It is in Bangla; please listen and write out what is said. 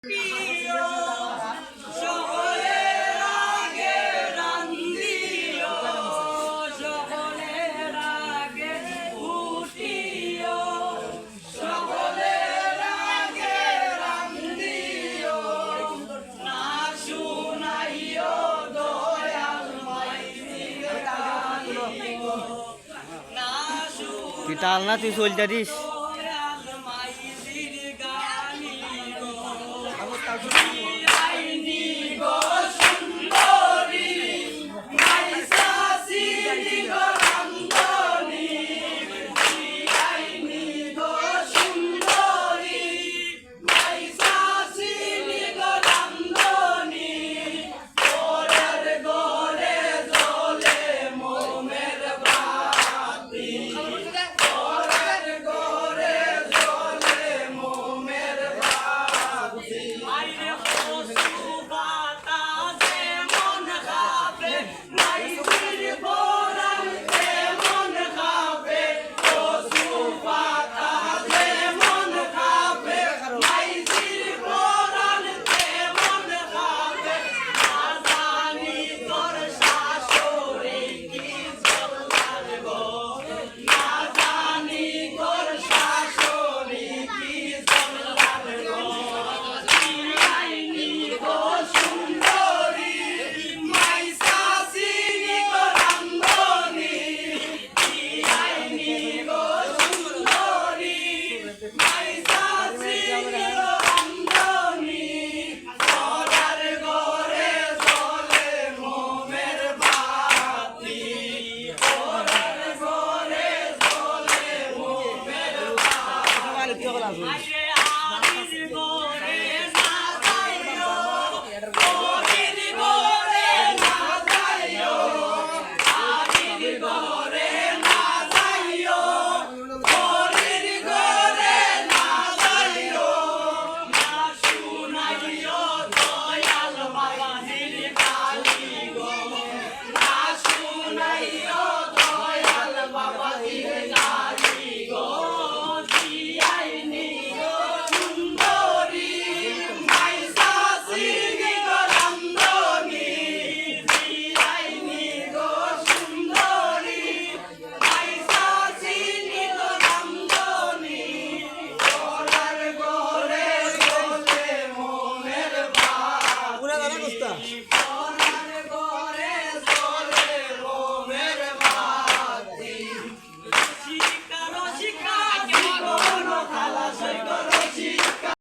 Kita alna tu soldier dis. bolazos. a You.